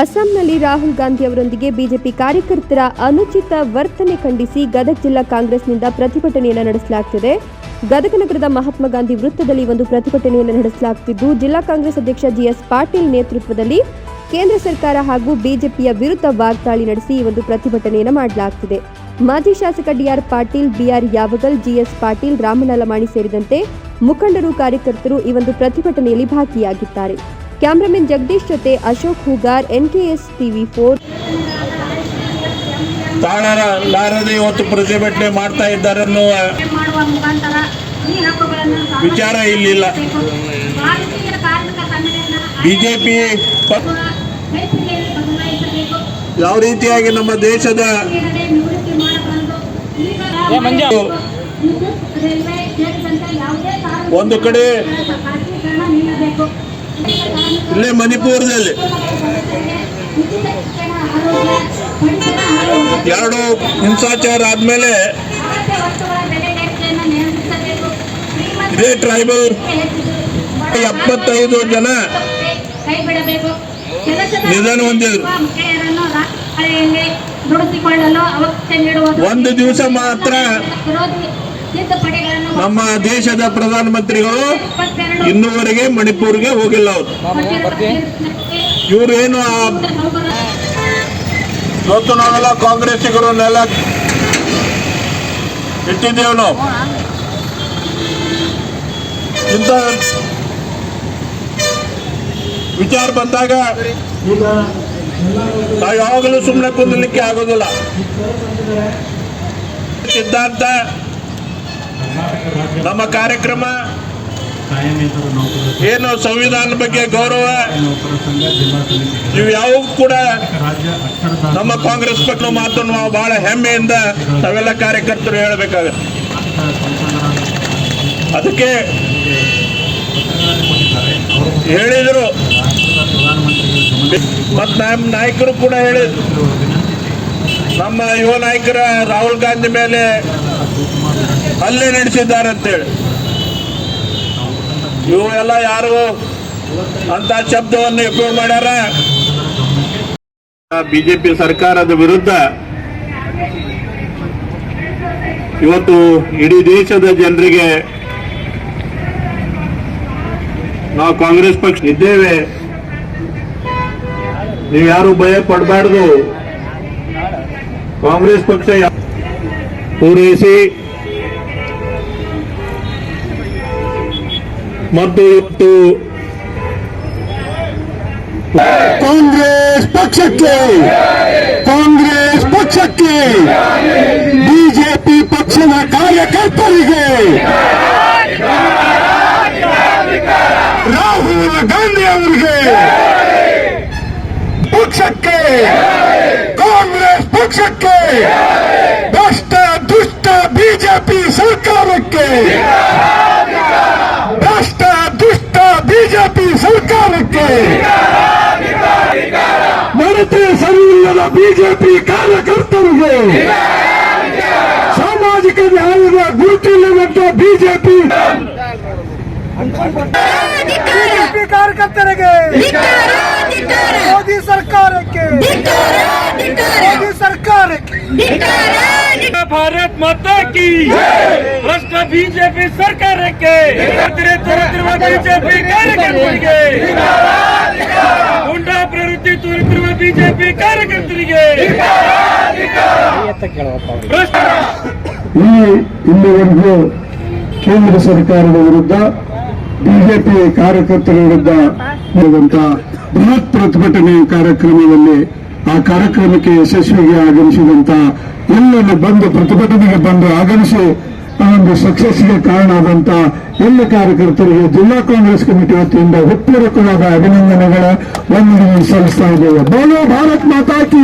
ಅಸ್ಸಾಂನಲ್ಲಿ ರಾಹುಲ್ ಗಾಂಧಿ ಅವರೊಂದಿಗೆ ಬಿಜೆಪಿ ಕಾರ್ಯಕರ್ತರ ಅನುಚಿತ ವರ್ತನೆ ಖಂಡಿಸಿ ಗದಗ ಜಿಲ್ಲಾ ಕಾಂಗ್ರೆಸ್ನಿಂದ ಪ್ರತಿಭಟನೆಯನ್ನು ನಡೆಸಲಾಗುತ್ತಿದೆ ಗದಗ ನಗರದ ಮಹಾತ್ಮ ಗಾಂಧಿ ವೃತ್ತದಲ್ಲಿ ಒಂದು ಪ್ರತಿಭಟನೆಯನ್ನು ನಡೆಸಲಾಗುತ್ತಿದ್ದು ಜಿಲ್ಲಾ ಕಾಂಗ್ರೆಸ್ ಅಧ್ಯಕ್ಷ ಜಿಎಸ್ ಪಾಟೀಲ್ ನೇತೃತ್ವದಲ್ಲಿ ಕೇಂದ್ರ ಸರ್ಕಾರ ಹಾಗೂ ಬಿಜೆಪಿಯ ವಿರುದ್ಧ ವಾಗ್ದಾಳಿ ನಡೆಸಿ ಈ ಒಂದು ಪ್ರತಿಭಟನೆಯನ್ನು ಮಾಡಲಾಗುತ್ತಿದೆ ಮಾಜಿ ಶಾಸಕ DR Patil, BR Yavagal, GS Patil, ರಾಮನಲಮಾಣಿ Lamani ಸೇರಿದಂತೆ ಮುಖಂಡರು, ಕಾರ್ಯಕರ್ತರು ಈ ಒಂದು ಪ್ರತಿಭಟನೆಯಲ್ಲಿ ಭಾಗಿಯಾಗಿದ್ದಾರೆ. ಕ್ಯಾಮರಾಮನ್ ಜಗದೀಶ್ ಜೊತೆ Ashok Hugar NKS TV four. ತಾಳಲಾರದೆ ಇವತ್ತು ಪ್ರತಿಭಟನೆ ಮಾಡ್ತಾ ಇದ್ದಾರೆ ಹಕ್ಕುಗಳನ್ನು ವಿಚಾರ ಇಲ್ಲಿಲ್ಲ. ಬಿಜೆಪಿ ಯಾವ ರೀತಿಯಾಗಿ ನಮ್ಮ ದೇಶದ ಒಂದು ಕಡೆ ಇಲ್ಲೇ ಮಣಿಪುರದಲ್ಲಿ. ಎರಡು ಹಿಂಸಾಚಾರ ಆದ್ಮೇಲೆ ಇದೇ ಟ್ರೈಬಲ್ ಎಪ್ಪತ್ತೈದು ಜನ ನಿಧನ ಹೊಂದಿದ್ರು. ಒಂದು ದಿವಸ ಮಾತ್ರ ನಮ್ಮ ದೇಶದ ಪ್ರಧಾನಮಂತ್ರಿಗಳು ಇನ್ನುವರೆಗೆ ಮಣಿಪುರ್ಗೆ ಹೋಗಿಲ್ಲ ಅವರು. ಇವರೇನು ಇವತ್ತು ನಾವೆಲ್ಲ ಕಾಂಗ್ರೆಸ್ಸಿಗರನ್ನೆಲ್ಲ ಇಟ್ಟಿದ್ದೇವೆ ನಾವು. ಇಂಥ ವಿಚಾರ ಬಂದಾಗ ನಾವು ಯಾವಾಗಲೂ ಸುಮ್ಮನೆ ಕುಂದಲಿಕ್ಕೆ ಆಗೋದಿಲ್ಲ. ಸಿದ್ಧಾಂತ ನಮ್ಮ ಕಾರ್ಯಕ್ರಮ ಏನು ಸಂವಿಧಾನ ಬಗ್ಗೆ ಗೌರವ? ನೀವು ಸಂಘ ಜಿಲ್ಲಾ ಸಮಿತಿ ಇವು ಯಾವುವು ಕೂಡ ನಮ್ಮ ಕಾಂಗ್ರೆಸ್ ಪಕ್ಷ ಮಾತನ್ನು ನಾವು ಬಹಳ ಹೆಮ್ಮೆಯಿಂದ ನಾವೆಲ್ಲ ಕಾರ್ಯಕರ್ತರು ಹೇಳಬೇಕಾಗುತ್ತೆ. ಅದಕ್ಕೆ ಹೇಳಿದರು. ಮತ್ತು ನಮ್ಮ ನಾಯಕರು ಕೂಡ ಹೇಳಿದ್ರು. ನಮ್ಮ ಯುವ ನಾಯಕರ ರಾಹುಲ್ ಗಾಂಧಿ ಮೇಲೆ ಹಲ್ಲೆ ನಡೆಸಿದ್ದಾರೆ ಅಂತೇಳಿ. ಎಲ್ಲ ಯಾರು ಅಂತ ಶಬ್ದವನ್ನು ಉಪಯೋಗ ಮಾಡ್ಯಾರ? ಬಿಜೆಪಿ ಸರ್ಕಾರದ ವಿರುದ್ಧ ಇವತ್ತು ಇಡೀ ದೇಶದ ಜನರಿಗೆ ನಾವು ಕಾಂಗ್ರೆಸ್ ಪಕ್ಷ ಇದ್ದೇವೆ. ನೀವು ಯಾರು ಭಯ ಪಡಬಾರ್ದು. ಕಾಂಗ್ರೆಸ್ ಪಕ್ಷ ಪೂರೈಸಿ ಮತ್ತು ಇವತ್ತು ಕಾಂಗ್ರೆಸ್ ಪಕ್ಷಕ್ಕೆ ಕಾಂಗ್ರೆಸ್ ಪಕ್ಷಕ್ಕೆ ಬಿಜೆಪಿ ಪಕ್ಷದ ಕಾರ್ಯಕರ್ತರಿಗೆ ರಾಹುಲ್ ಗಾಂಧಿ ಅವರಿಗೆ ಪಕ್ಷಕ್ಕೆ ಕಾಂಗ್ರೆಸ್ ಪಕ್ಷಕ್ಕೆ ಸರ್ಕಾರಕ್ಕೆ ಭ್ರಷ್ಟ ದುಷ್ಟ ಬಿಜೆಪಿ ಸರ್ಕಾರಕ್ಕೆ ನಡತೆ ಸರಿಯಿಲ್ಲದ ಬಿಜೆಪಿ ಕಾರ್ಯಕರ್ತರಿಗೆ ಸಾಮಾಜಿಕ ನ್ಯಾಯದ ಗುರುತಿಲ್ಲದಂತ ಬಿಜೆಪಿ ಬಿಜೆಪಿ ಕಾರ್ಯಕರ್ತರಿಗೆ ಮೋದಿ ಸರ್ಕಾರಕ್ಕೆ ಮೋದಿ ಸರ್ಕಾರಕ್ಕೆ ಭಾರತ್ ಮಾತಾ ಕಿ ಭ್ರಷ್ಟ ಬಿಜೆಪಿ ಸರ್ಕಾರಕ್ಕೆ ತೋರುತ್ತಿರುವ ಬಿಜೆಪಿ ಕಾರ್ಯಕರ್ತರಿಗೆ ಗುಂಡಾ ಪ್ರವೃತ್ತಿ ತೋರುತ್ತಿರುವ ಬಿಜೆಪಿ ಕಾರ್ಯಕರ್ತರಿಗೆ ಈ ಇಲ್ಲಿವರೆಗೂ ಕೇಂದ್ರ ಸರ್ಕಾರದ ವಿರುದ್ಧ ಬಿಜೆಪಿ ಕಾರ್ಯಕರ್ತರ ವಿರುದ್ಧ ಬೃಹತ್ ಪ್ರತಿಭಟನೆ ಕಾರ್ಯಕ್ರಮದಲ್ಲಿ ಆ ಕಾರ್ಯಕ್ರಮಕ್ಕೆ ಯಶಸ್ವಿಗೆ ಆಗಮಿಸಿದಂತ ಎಲ್ಲರೂ ಬಂದು ಪ್ರತಿಭಟನೆಗೆ ಬಂದು ಆಗಮಿಸಿ ಒಂದು ಸಕ್ಸಸ್ಗೆ ಕಾರಣ ಆದಂತ ಎಲ್ಲ ಕಾರ್ಯಕರ್ತರಿಗೆ ಜಿಲ್ಲಾ ಕಾಂಗ್ರೆಸ್ ಕಮಿಟಿ ವತಿಯಿಂದ ಹೃತ್ಪೂರ್ವಕವಾದ ಅಭಿನಂದನೆಗಳ ವಂದನೆ ಸಲ್ಲಿಸ್ತಾ ಇದ್ದೇವೆ. ಬೋಲೋ ಭಾರತ್ ಮಾತಾ ಕಿ